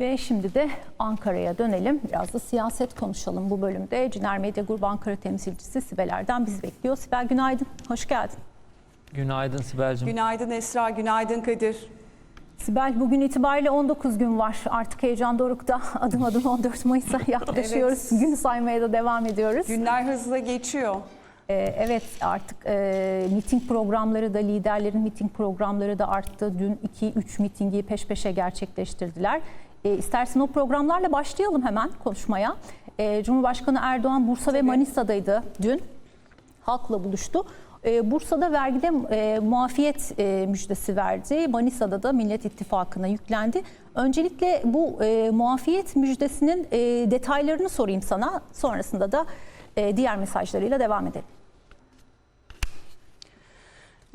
Ve şimdi de Ankara'ya dönelim. Biraz da siyaset konuşalım bu bölümde. Ciner Medya Grubu Ankara temsilcisi Sibel Erdem bizi bekliyor. Sibel günaydın, hoş geldin. Günaydın Sibel'cim. Günaydın Esra, günaydın Kadir. Sibel bugün itibariyle 19 gün var. Artık heyecan dorukta adım adım 14 Mayıs'a yaklaşıyoruz. Evet. Gün saymaya da devam ediyoruz. Günler hızla geçiyor. Ee, evet artık e, miting programları da liderlerin miting programları da arttı. Dün 2-3 mitingi peş peşe gerçekleştirdiler. E, istersen o programlarla başlayalım hemen konuşmaya. E, Cumhurbaşkanı Erdoğan Bursa ve Tabii. Manisa'daydı dün. Halkla buluştu. E, Bursa'da vergide e, muafiyet e, müjdesi verdi. Manisa'da da Millet İttifakı'na yüklendi. Öncelikle bu e, muafiyet müjdesinin e, detaylarını sorayım sana. Sonrasında da e, diğer mesajlarıyla devam edelim.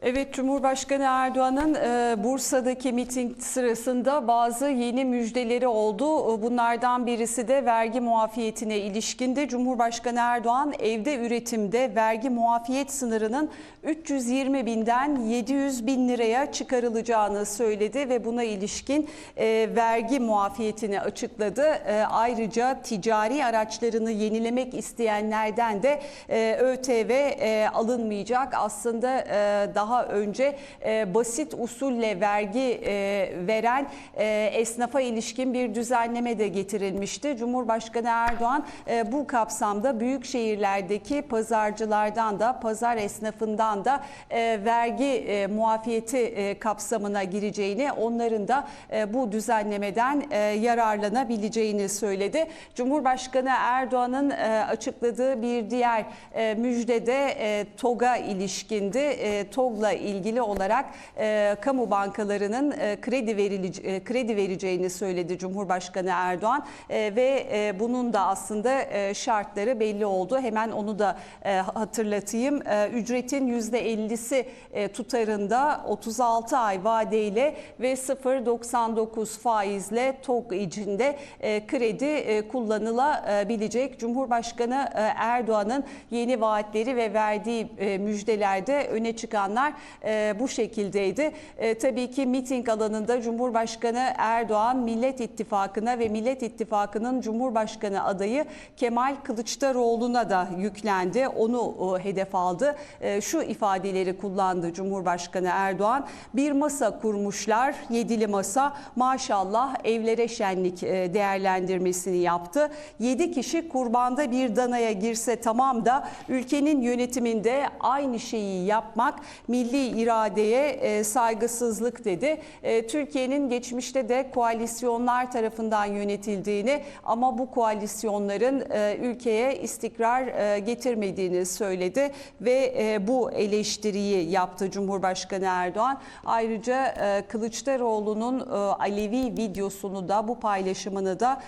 Evet, Cumhurbaşkanı Erdoğan'ın e, Bursa'daki miting sırasında bazı yeni müjdeleri oldu. E, Bunlardan birisi de vergi muafiyetine ilişkindi. Cumhurbaşkanı Erdoğan evde üretimde vergi muafiyet sınırının 320 binden 700 bin liraya çıkarılacağını söyledi ve buna ilişkin e, vergi muafiyetini açıkladı. E, ayrıca ticari araçlarını yenilemek isteyenlerden de e, ÖTV e, alınmayacak. Aslında e, daha önce e, basit usulle vergi e, veren e, esnafa ilişkin bir düzenleme de getirilmişti. Cumhurbaşkanı Erdoğan e, bu kapsamda büyük şehirlerdeki pazarcılardan da pazar esnafından da e, vergi e, muafiyeti e, kapsamına gireceğini, onların da e, bu düzenlemeden e, yararlanabileceğini söyledi. Cumhurbaşkanı Erdoğan'ın e, açıkladığı bir diğer e, müjde de e, TOG'a ilişkindi. E, TOG'la ilgili olarak e, kamu bankalarının e, kredi verici, e, kredi vereceğini söyledi Cumhurbaşkanı Erdoğan E, ve e, bunun da aslında e, şartları belli oldu. Hemen onu da e, hatırlatayım. E, ücretin %50'si e, tutarında 36 ay vadeyle ve 0.99 faizle TOG içinde e, kredi e, kullanılabilecek. Cumhurbaşkanı e, Erdoğan'ın yeni vaatleri ve verdiği e, müjdelerde öne çıkanlar e, bu şekildeydi. E, Tabii ki miting alanında Cumhurbaşkanı Erdoğan Millet İttifakı'na ve Millet İttifakı'nın Cumhurbaşkanı adayı Kemal Kılıçdaroğlu'na da yüklendi. Onu e, hedef aldı. E, Şu ifadeleri kullandı Cumhurbaşkanı Erdoğan. Bir masa kurmuşlar, yedili masa. Maşallah evlere şenlik e, değerlendirmesini yaptı. Yedi kişi kurbanda bir danaya girse tamam da ülkenin yönetiminde aynı şeyi yapmak milli iradeye e, saygısızlık dedi. E, Türkiye'nin geçmişte de koalisyonlar tarafından yönetildiğini ama bu koalisyonların e, ülkeye istikrar getirmediğini söyledi ve bu eleştiriyi yaptı Cumhurbaşkanı Erdoğan. Ayrıca Kılıçdaroğlu'nun Alevi videosunu da bu paylaşımını da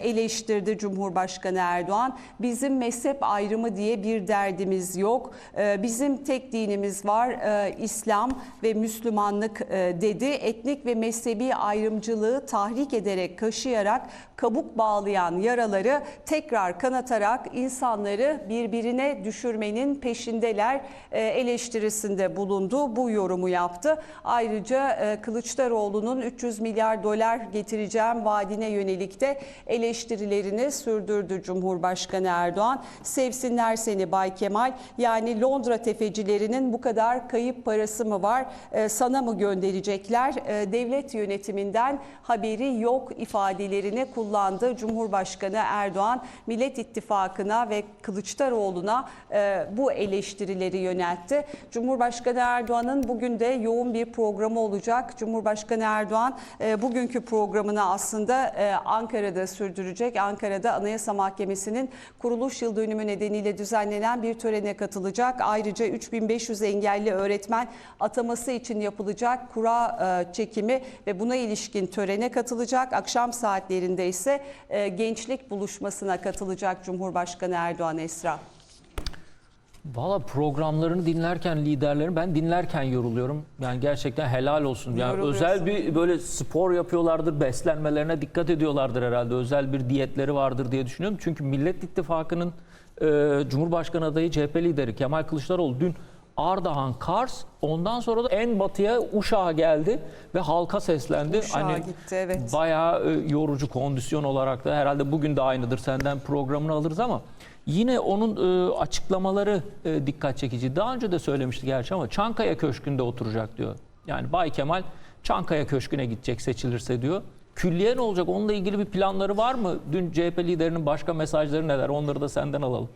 eleştirdi Cumhurbaşkanı Erdoğan. Bizim mezhep ayrımı diye bir derdimiz yok. Bizim tek dinimiz var e, İslam ve Müslümanlık e, dedi. Etnik ve mezhebi ayrımcılığı tahrik ederek kaşıyarak kabuk bağlayan yaraları tekrar kanatarak insanları birbirine düşürmenin peşindeler e, eleştirisinde bulundu. Bu yorumu yaptı. Ayrıca e, Kılıçdaroğlu'nun 300 milyar dolar getireceğim vaadine yönelik de eleştirilerini sürdürdü Cumhurbaşkanı Erdoğan. Sevsinler seni Bay Kemal. Yani Londra tefecilerinin bu kadar kayıp parası mı var? E, Sana mı gönderecekler? E, Devlet yönetiminden haberi yok ifadelerini kullandı. Cumhurbaşkanı Erdoğan Millet İttifakı'na ve Kılıçdaroğlu'na e, bu eleştirileri yöneltti. Cumhurbaşkanı Erdoğan'ın bugün de yoğun bir programı olacak. Cumhurbaşkanı Erdoğan e, bugünkü programını aslında e, Ankara'da sürdürecek. Ankara'da Anayasa Mahkemesi'nin kuruluş yıl dönümü nedeniyle düzenlenen bir törene katılacak. Ayrıca 3500 engelli öğretmen ataması için yapılacak kura e, çekimi ve buna ilişkin törene katılacak. Akşam saatlerinde ise e, gençlik buluşmasına katılacak Cumhurbaşkanı Erdoğan Esra. Valla programlarını dinlerken liderlerin ben dinlerken yoruluyorum. Yani gerçekten helal olsun. Yani özel bir böyle spor yapıyorlardır, beslenmelerine dikkat ediyorlardır herhalde. Özel bir diyetleri vardır diye düşünüyorum. Çünkü Millet İttifakı'nın e, Cumhurbaşkanı adayı CHP lideri Kemal Kılıçdaroğlu dün Ardahan, Kars, ondan sonra da en batıya Uşak'a geldi ve halka seslendi. Uşak'a gitti, evet. Bayağı e, yorucu kondisyon olarak da herhalde bugün de aynıdır. Senden programını alırız ama yine onun e, açıklamaları e, dikkat çekici. Daha önce de söylemişti gerçi ama Çankaya Köşkü'nde oturacak diyor. Yani Bay Kemal Çankaya Köşkü'ne gidecek seçilirse diyor. Külliye ne olacak? Onunla ilgili bir planları var mı? Dün CHP liderinin başka mesajları neler? Onları da senden alalım.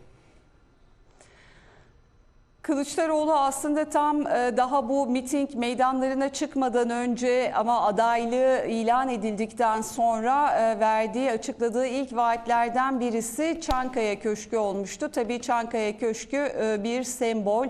Kılıçdaroğlu aslında tam e, daha bu miting meydanlarına çıkmadan önce ama adaylığı ilan edildikten sonra e, verdiği, açıkladığı ilk vaatlerden birisi Çankaya Köşkü olmuştu. Tabii Çankaya Köşkü e, bir sembol.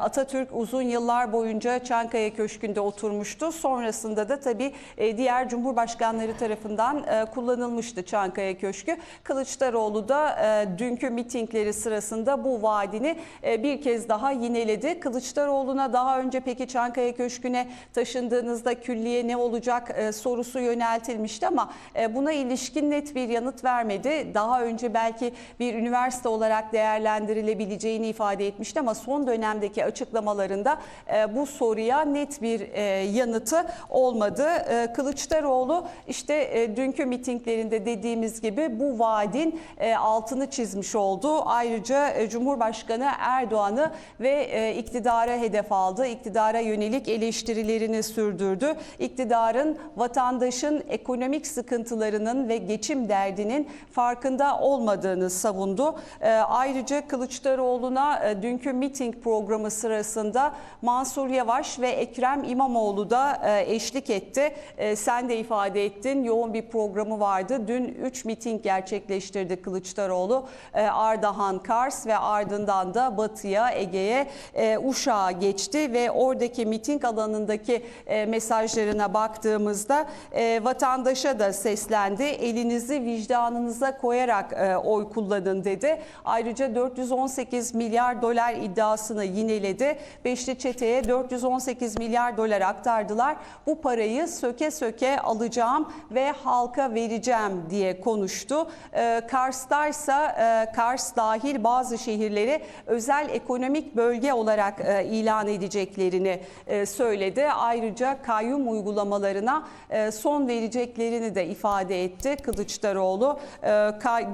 Atatürk uzun yıllar boyunca Çankaya Köşkü'nde oturmuştu. Sonrasında da tabii diğer cumhurbaşkanları tarafından kullanılmıştı Çankaya Köşkü. Kılıçdaroğlu da dünkü mitingleri sırasında bu vaadini bir kez daha yineledi. Kılıçdaroğlu'na daha önce peki Çankaya Köşkü'ne taşındığınızda külliye ne olacak e, sorusu yöneltilmişti ama e, buna ilişkin net bir yanıt vermedi. Daha önce belki bir üniversite olarak değerlendirilebileceğini ifade etmişti ama son dönemdeki açıklamalarında e, bu soruya net bir e, yanıtı olmadı. E, Kılıçdaroğlu işte e, dünkü mitinglerinde dediğimiz gibi bu vaadin e, altını çizmiş oldu. Ayrıca e, Cumhurbaşkanı Erdoğan'ı ve e, iktidara hedef aldı. İktidara yönelik eleştirilerini sürdürdü. İktidarın vatandaşın ekonomik sıkıntılarının ve geçim derdinin farkında olmadığını savundu. E, Ayrıca Kılıçdaroğlu'na e, dünkü miting programı sırasında Mansur Yavaş ve Ekrem İmamoğlu da eşlik etti. Sen de ifade ettin yoğun bir programı vardı. Dün 3 miting gerçekleştirdi Kılıçdaroğlu. Ardahan, Kars ve ardından da Batı'ya, Ege'ye, e, Uşak'a geçti ve oradaki miting alanındaki e, mesajlarına baktığımızda e, vatandaşa da seslendi. Elinizi vicdanınıza koyarak e, oy kullanın dedi. Ayrıca 418 milyar dolar iddiasını yineledi. Beşli çeteye 418 milyar dolar aktardılar. Bu parayı söke söke alacağım ve halka vereceğim diye konuştu. E, Kars'taysa e, Kars dahil bazı şehirleri özel ekonomik bölge olarak e, ilan edeceklerini e, söyledi. Ayrıca kayyum uygulamalarına e, son vereceklerini de ifade etti Kılıçdaroğlu. E,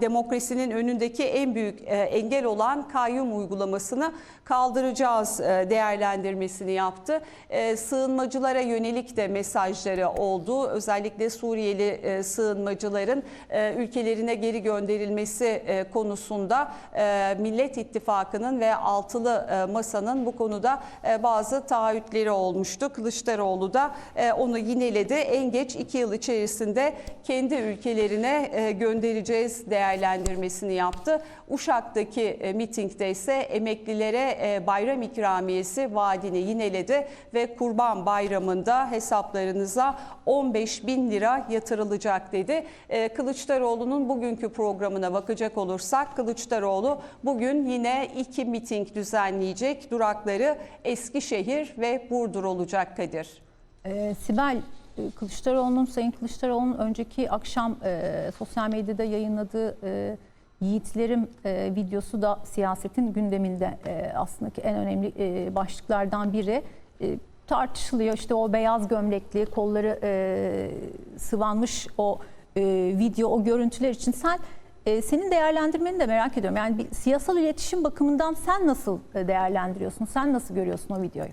demokrasinin önündeki en büyük e, engel olan kayyum uygulamasını kaldıracağız e, değerlendirmesini yaptı. E, Sığınmacılara yönelik de mesajları oldu. Özellikle Suriyeli e, sığınmacıların e, ülkelerine geri gönderilmesi e, konusunda e, Millet İttifakı'nın ve altılı e, masanın bu konuda e, bazı taahhütleri olmuştu. Kılıçdaroğlu da e, onu yineledi. En geç iki yıl içerisinde kendi ülkelerine göndereceğiz değerlendirmesini yaptı. Uşak'taki mitingde ise emeklilere bayram ikramiyesi vaadini yineledi ve Kurban Bayramı'nda hesaplarınıza 15 bin lira yatırılacak dedi. Kılıçdaroğlu'nun bugünkü programına bakacak olursak Kılıçdaroğlu bugün yine iki miting düzenleyecek. Durakları Eskişehir ve Burdur olacak Kadir. Ee, Sibel e, Kılıçdaroğlu'nun, Sayın Kılıçdaroğlu'nun önceki akşam e, sosyal medyada yayınladığı e, Yiğitlerim e, videosu da siyasetin gündeminde e, aslında ki en önemli e, başlıklardan biri. E, tartışılıyor işte o beyaz gömlekli, kolları e, sıvanmış o e, video, o görüntüler için sen e, senin değerlendirmeni de merak ediyorum. Yani bir siyasal iletişim bakımından sen nasıl e, değerlendiriyorsun? Sen nasıl görüyorsun o videoyu?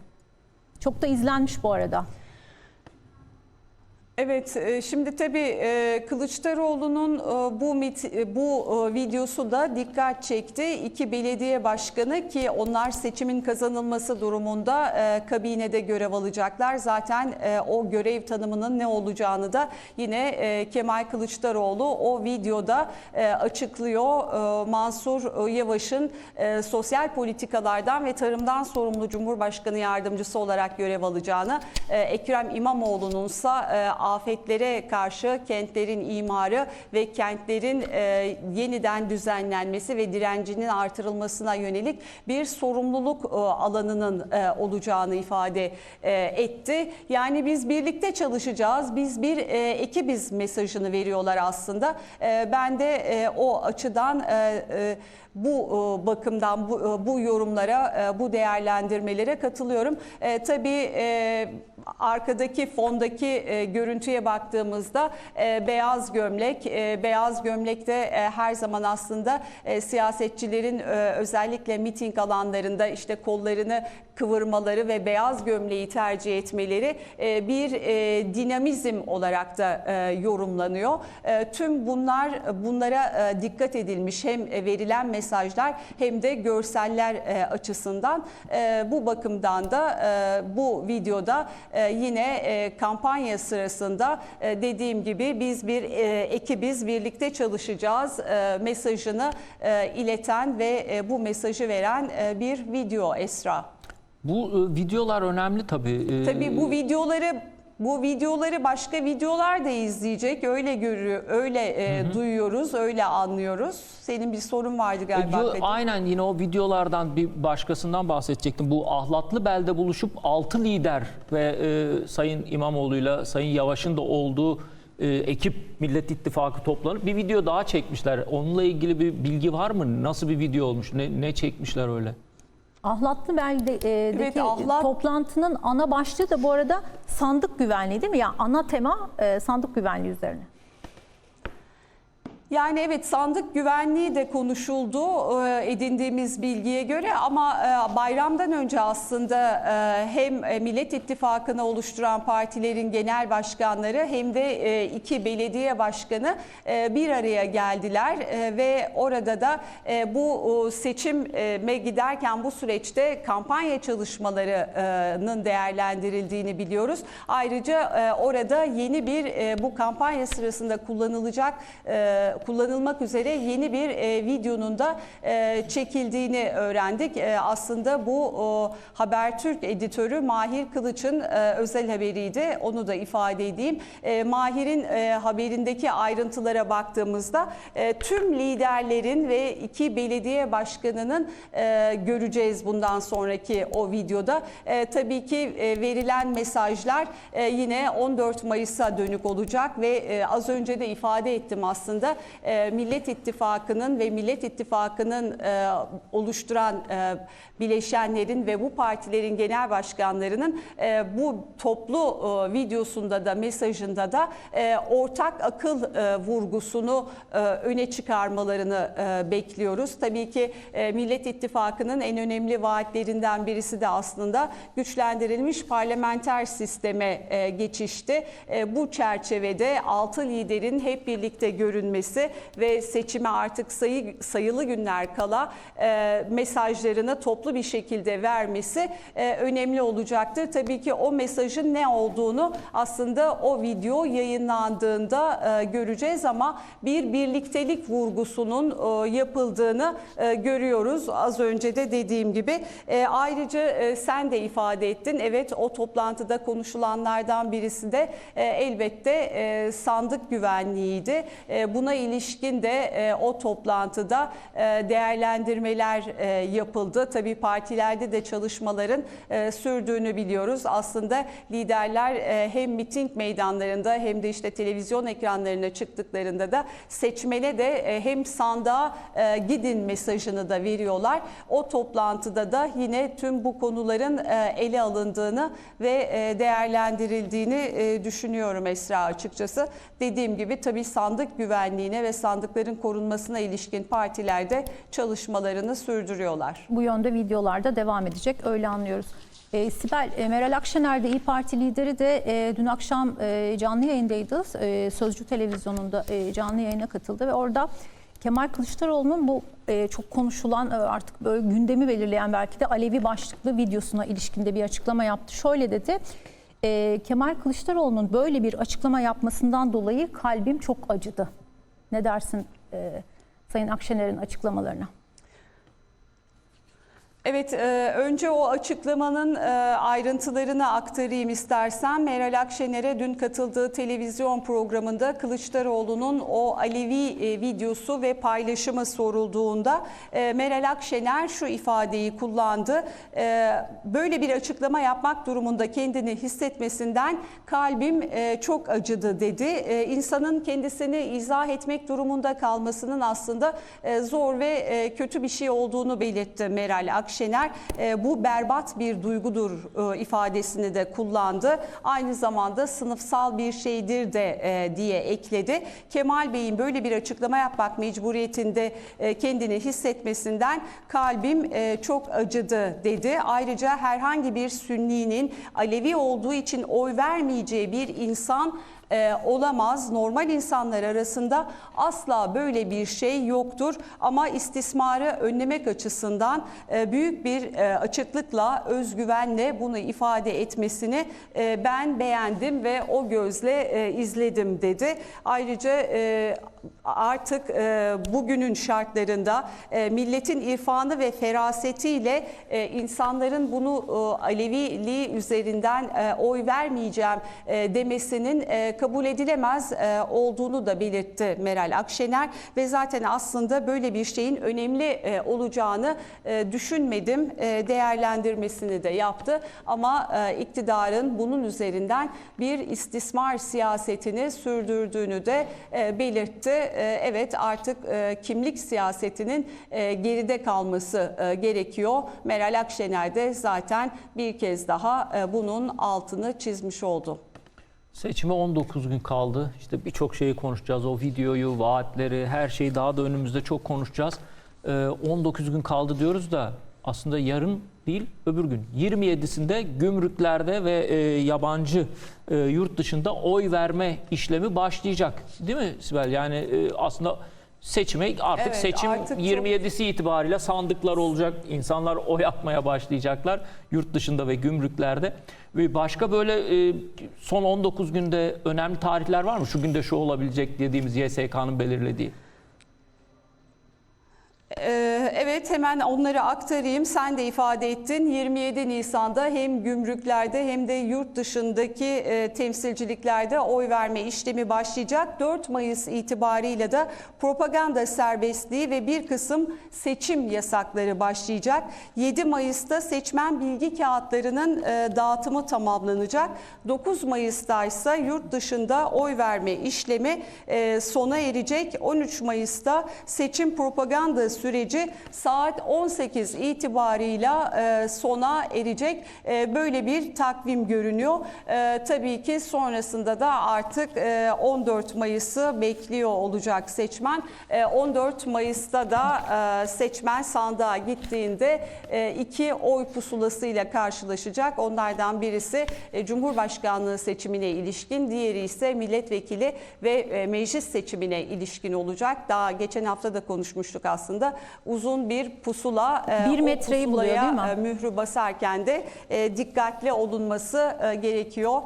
Çok da izlenmiş bu arada. Evet, e, şimdi tabii e, Kılıçdaroğlu'nun e, bu mit, bu videosu da dikkat çekti. İki belediye başkanı ki onlar seçimin kazanılması durumunda kabinede görev alacaklar. Zaten o görev tanımının ne olacağını da yine Kemal Kılıçdaroğlu o videoda açıklıyor. Mansur Yavaş'ın sosyal politikalardan ve tarımdan sorumlu Cumhurbaşkanı yardımcısı olarak görev alacağını, Ekrem İmamoğlu'nunsa afetlere karşı kentlerin imarı ve kentlerin e, yeniden düzenlenmesi ve direncinin artırılmasına yönelik bir sorumluluk e, alanının e, olacağını ifade e, etti. Yani biz birlikte çalışacağız, biz bir e, ekibiz mesajını veriyorlar aslında. E, ben de e, o açıdan e, e, bu e, bakımdan bu, e, bu yorumlara, e, bu değerlendirmelere katılıyorum. E, tabii e, arkadaki fondaki e, görüntüye baktığımızda e, beyaz gömlek, e, beyaz gömlekte e, her zaman aslında e, siyasetçilerin e, özellikle miting alanlarında işte kollarını kıvırmaları ve beyaz gömleği tercih etmeleri e, bir e, dinamizm olarak da e, yorumlanıyor. Tüm bunlar bunlara dikkat edilmiş hem verilen mesajlar hem de görseller açısından bu bakımdan da bu videoda yine kampanya sırasında dediğim gibi biz bir e, ekibiz birlikte çalışacağız mesajını ileten ve bu mesajı veren bir video Esra. Bu e, videolar önemli tabii. E, Tabii bu videoları bu videoları başka videolar da izleyecek. Öyle görüyor, öyle e, duyuyoruz, öyle anlıyoruz. Senin bir sorun vardı galiba. Yo, Kadir. aynen yine o videolardan bir başkasından bahsedecektim. Bu ahlatlı belde buluşup altı lider ve e, Sayın İmamoğlu'yla Sayın Yavaş'ın da olduğu e, ekip Millet İttifakı toplanıp bir video daha çekmişler. Onunla ilgili bir bilgi var mı? Nasıl bir video olmuş? Ne, ne çekmişler öyle? Ahlatlı Belde'deki Evet, Ahlat- toplantının ana başlığı da bu arada sandık güvenliği değil mi? Yani ana tema e, sandık güvenliği üzerine. Yani evet sandık güvenliği de konuşuldu e, edindiğimiz bilgiye göre ama e, bayramdan önce aslında e, hem Millet İttifakı'nı oluşturan partilerin genel başkanları hem de iki belediye başkanı bir araya geldiler ve orada da bu seçime giderken bu süreçte kampanya çalışmalarının değerlendirildiğini biliyoruz. Ayrıca orada yeni bir bu kampanya sırasında kullanılacak kullanılmak üzere yeni bir e, videonun da e, çekildiğini öğrendik. E, aslında bu o, Habertürk editörü Mahir Kılıç'ın e, özel haberiydi. Onu da ifade edeyim. E, Mahir'in e, haberindeki ayrıntılara baktığımızda e, tüm liderlerin ve iki belediye başkanının e, göreceğiz bundan sonraki o videoda. E, tabii ki e, verilen mesajlar e, yine 14 Mayıs'a dönük olacak ve e, az önce de ifade ettim aslında e, Millet İttifakı'nın ve Millet İttifakı'nın e, oluşturan e, bileşenlerin ve bu partilerin genel başkanlarının e, bu toplu e, videosunda da mesajında da e, ortak akıl e, vurgusunu e, öne çıkarmalarını e, bekliyoruz. Tabii ki e, Millet İttifakı'nın en önemli vaatlerinden birisi de aslında güçlendirilmiş parlamenter sisteme e, geçişti. E, bu çerçevede altı liderin hep birlikte görünmesi ve seçime artık sayı, sayılı günler kala e, mesajlarını toplu bir şekilde vermesi e, önemli olacaktır. Tabii ki o mesajın ne olduğunu aslında o video yayınlandığında e, göreceğiz ama bir birliktelik vurgusunun e, yapıldığını e, görüyoruz. Az önce de dediğim gibi. E, ayrıca e, sen de ifade ettin. Evet o toplantıda konuşulanlardan birisi de e, elbette e, sandık güvenliğiydi. E, buna de e, o toplantıda e, değerlendirmeler e, yapıldı. Tabii partilerde de çalışmaların e, sürdüğünü biliyoruz. Aslında liderler e, hem miting meydanlarında hem de işte televizyon ekranlarına çıktıklarında da seçmene de e, hem sandığa e, gidin mesajını da veriyorlar. O toplantıda da yine tüm bu konuların e, ele alındığını ve e, değerlendirildiğini e, düşünüyorum Esra açıkçası. Dediğim gibi tabii sandık güvenliğine ve sandıkların korunmasına ilişkin partilerde çalışmalarını sürdürüyorlar. Bu yönde videolarda devam edecek öyle anlıyoruz. E, Sibel, e, Meral Akşener de İyi Parti lideri de e, dün akşam e, canlı yayındaydı. E, Sözcü Televizyonu'nda e, canlı yayına katıldı ve orada Kemal Kılıçdaroğlu'nun bu e, çok konuşulan e, artık böyle gündemi belirleyen belki de Alevi başlıklı videosuna ilişkinde bir açıklama yaptı. Şöyle dedi. e, Kemal Kılıçdaroğlu'nun böyle bir açıklama yapmasından dolayı kalbim çok acıdı. Ne dersin e, Sayın Akşener'in açıklamalarına? Evet, e, önce o açıklamanın e, ayrıntılarını aktarayım istersen. Meral Akşener'e dün katıldığı televizyon programında Kılıçdaroğlu'nun o Alevi e, videosu ve paylaşımı sorulduğunda Meral Akşener şu ifadeyi kullandı. Böyle bir açıklama yapmak durumunda kendini hissetmesinden kalbim çok acıdı dedi. İnsanın kendisini izah etmek durumunda kalmasının aslında zor ve kötü bir şey olduğunu belirtti Meral Akşener. E, Bu berbat bir duygudur e, ifadesini de kullandı. Aynı zamanda sınıfsal bir şeydir de e, diye ekledi. Kemal Bey'in böyle bir açıklama yapmak mecburiyetinde e, kendini hissetmesinden kalbim e, çok acıdı dedi. Ayrıca herhangi bir Sünni'nin Alevi olduğu için oy vermeyeceği bir insan e, olamaz. Normal insanlar arasında asla böyle bir şey yoktur. Ama istismarı önlemek açısından e, büyük bir e, açıklıkla, özgüvenle bunu ifade etmesini e, ben beğendim ve o gözle e, izledim dedi. Ayrıca e, artık e, bugünün şartlarında e, milletin irfanı ve ferasetiyle e, insanların bunu e, Aleviliği üzerinden e, oy vermeyeceğim e, demesinin e, kabul edilemez e, olduğunu da belirtti Meral Akşener ve zaten aslında böyle bir şeyin önemli e, olacağını e, düşünmedim değerlendirmesini de yaptı ama iktidarın bunun üzerinden bir istismar siyasetini sürdürdüğünü de belirtti. Evet artık kimlik siyasetinin geride kalması gerekiyor. Meral Akşener de zaten bir kez daha bunun altını çizmiş oldu. Seçime 19 gün kaldı. İşte birçok şeyi konuşacağız. O videoyu, vaatleri, her şeyi daha da önümüzde çok konuşacağız. Ee, 19 gün kaldı diyoruz da aslında yarın değil öbür gün 27'sinde gümrüklerde ve e, yabancı e, yurt dışında oy verme işlemi başlayacak. Değil mi Sibel? Yani e, aslında seçime artık Evet, seçim artık çok- 27'si itibariyle sandıklar olacak. İnsanlar oy atmaya başlayacaklar yurt dışında ve gümrüklerde. Ve başka böyle e, son 19 günde önemli tarihler var mı? Şu günde şu olabilecek dediğimiz YSK'nın belirlediği. Ee, Evet hemen onları aktarayım. Sen de ifade ettin. 27 Nisan'da hem gümrüklerde hem de yurt dışındaki e, temsilciliklerde oy verme işlemi başlayacak. 4 Mayıs itibarıyla da propaganda serbestliği ve bir kısım seçim yasakları başlayacak. 7 Mayıs'ta seçmen bilgi kağıtlarının e, dağıtımı tamamlanacak. 9 Mayıs'ta ise yurt dışında oy verme işlemi e, sona erecek. 13 Mayıs'ta seçim propaganda süreci saat 18 itibarıyla e, sona erecek. E, böyle bir takvim görünüyor. E, tabii ki sonrasında da artık e, 14 Mayıs'ı bekliyor olacak seçmen. E, 14 Mayıs'ta da e, seçmen sandığa gittiğinde e, iki oy pusulasıyla karşılaşacak. Onlardan birisi e, Cumhurbaşkanlığı seçimine ilişkin, diğeri ise milletvekili ve e, meclis seçimine ilişkin olacak. Daha geçen hafta da konuşmuştuk aslında. Uzun bir pusula e, Bir metreyi buluyor, değil mi? e, mührü basarken de e, dikkatli olunması gerekiyor.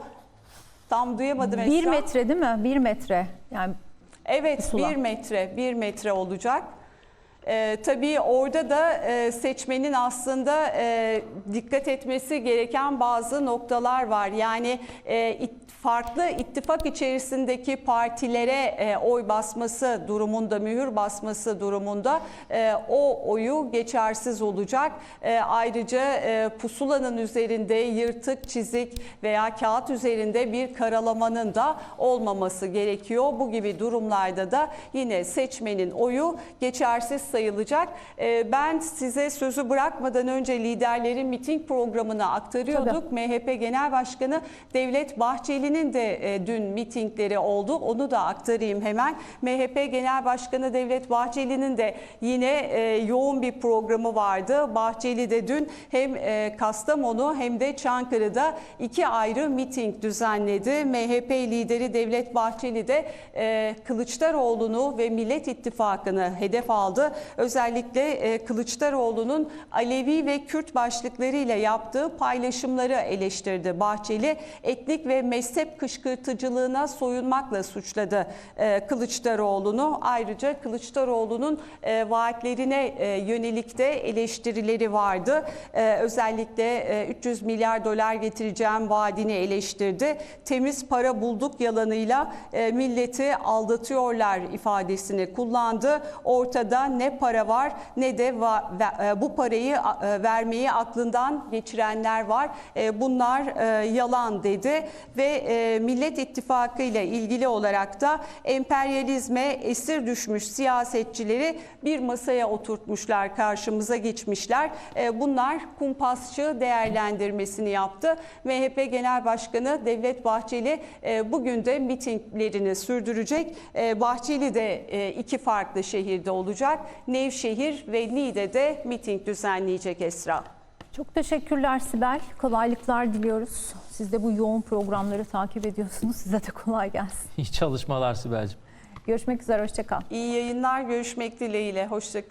Tam duyamadım Bir Esra. metre değil mi? Bir metre. Yani Evet pusula. bir metre, bir metre olacak. Ee, tabii orada da e, seçmenin aslında e, dikkat etmesi gereken bazı noktalar var. Yani e, farklı ittifak içerisindeki partilere e, oy basması durumunda, mühür basması durumunda e, o oyu geçersiz olacak. E, ayrıca pusulanın üzerinde yırtık, çizik veya kağıt üzerinde bir karalamanın da olmaması gerekiyor. Bu gibi durumlarda da yine seçmenin oyu geçersiz sayılacak. Ben size sözü bırakmadan önce liderlerin miting programını aktarıyorduk. MHP Genel Başkanı Devlet Bahçeli'nin de e, dün mitingleri oldu. Onu da aktarayım hemen. MHP Genel Başkanı Devlet Bahçeli'nin de yine e, yoğun bir programı vardı. Bahçeli de dün hem e, Kastamonu hem de Çankırı'da iki ayrı miting düzenledi. MHP lideri Devlet Bahçeli de Kılıçdaroğlu'nu ve Millet İttifakı'nı hedef aldı. Özellikle Kılıçdaroğlu'nun Alevi ve Kürt başlıklarıyla yaptığı paylaşımları eleştirdi. Bahçeli etnik ve meslek mezhep kışkırtıcılığına soyunmakla suçladı e, Kılıçdaroğlu'nu. Ayrıca Kılıçdaroğlu'nun e, vaatlerine e, yönelik de eleştirileri vardı. E, özellikle e, 300 milyar dolar getireceğim vaadini eleştirdi. Temiz para bulduk yalanıyla e, milleti aldatıyorlar ifadesini kullandı. Ortada ne para var ne de va- ve- e, bu parayı e, vermeyi aklından geçirenler var. E, Bunlar e, yalan dedi ve e, Millet İttifakı ile ilgili olarak da emperyalizme esir düşmüş siyasetçileri bir masaya oturtmuşlar, karşımıza geçmişler. E, Bunlar kumpasçı değerlendirmesini yaptı. MHP Genel Başkanı Devlet Bahçeli e, bugün de mitinglerini sürdürecek. E, Bahçeli de e, iki farklı şehirde olacak. Nevşehir ve Niğde'de miting düzenleyecek Esra. Çok teşekkürler Sibel. Kolaylıklar diliyoruz. Siz de bu yoğun programları takip ediyorsunuz. Size de kolay gelsin. İyi çalışmalar Sibel'cim. Görüşmek üzere, hoşçakal. İyi yayınlar, görüşmek dileğiyle. Hoşçakalın.